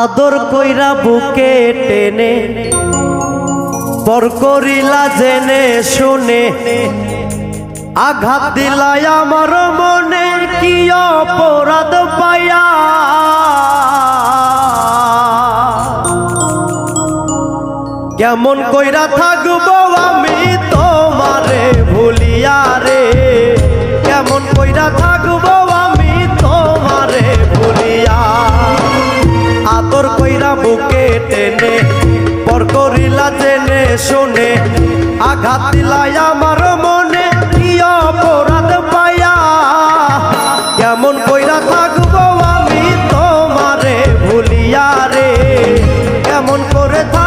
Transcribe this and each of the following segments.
আদর কইরা বুকে টেনে, পর করিলা জেনে শুনে, আঘাত দিলাই আমার মনে কি অপরাধ পায়া কেমন কইরা থাকব আমি তোমারে ভুলিয়া রে, কেমন কইরা দিলাই আমার মনে কি অপরাধ পায়া। কেমন কইরা থাকব আমি তোমারে ভুলিয়া রে। কেমন করে থাকব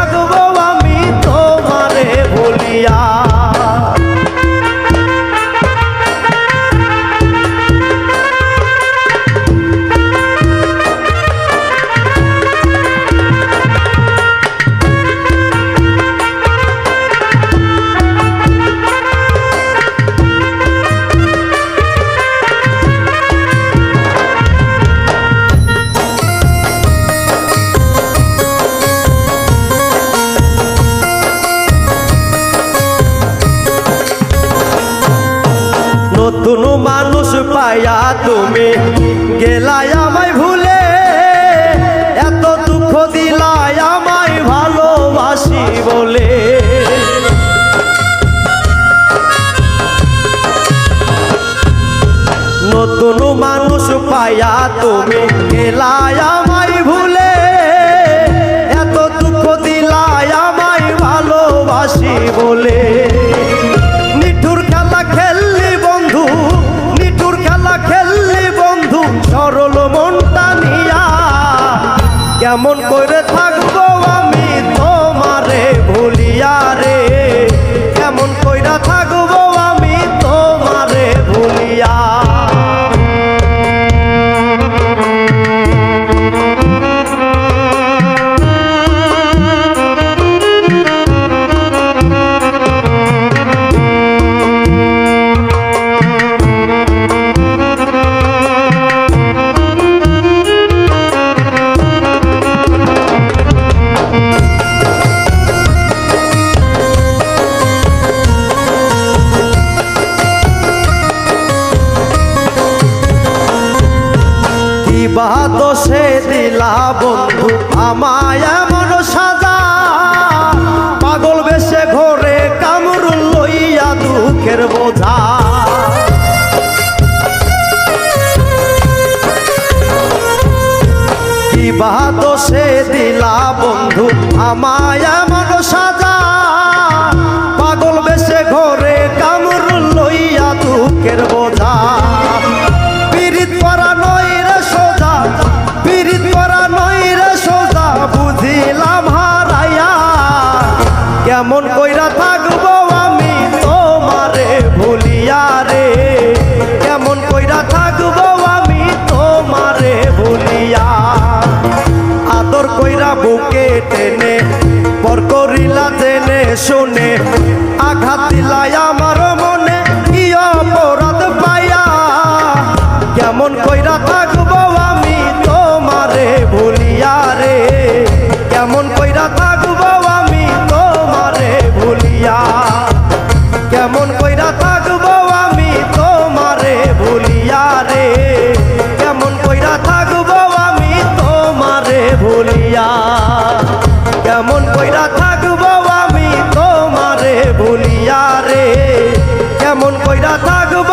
মানুষ পায়া তুমি গেলাই আমায় ভুলে। এত দুঃখ দিলাই আমায় ভালোবাসি বলে। নতুন মানুষ পায়া তুমি গেলাই আমায় ভুলে। এত দুঃখ দিলাই আমায় ভালোবাসি বলে। মনটা নিয়া কেমন করে থাকব? কি বা দোষে দিলা বন্ধু, আমায় এমন সাজা। পাগল বেশে ঘরে কামরুল লইয়া দুঃখের বোঝা। কি বা দোষে দিলা বন্ধু, আমায় এমন সাজা। পাগল বেশে ঘরে কেমন কইরা থাকব আমি তোমারে ভুলিয়া রে। কেমন কইরা থাকব আমি তোমারে ভুলিয়া। আদর কইরা বুকে টেনে, পর করিলা জেনে শুনে, আঘাত দিলাই আমার মনে, কি অপরাধ কেমন কইরা থাকব আমি তোমারে ভুলিয়া রে? কেমন কইরা থাকব আমি তোমারে ভুলিয়া? কেমন কইরা থাকব আমি তোমারে ভুলিয়া রে? কেমন কইরা থাকব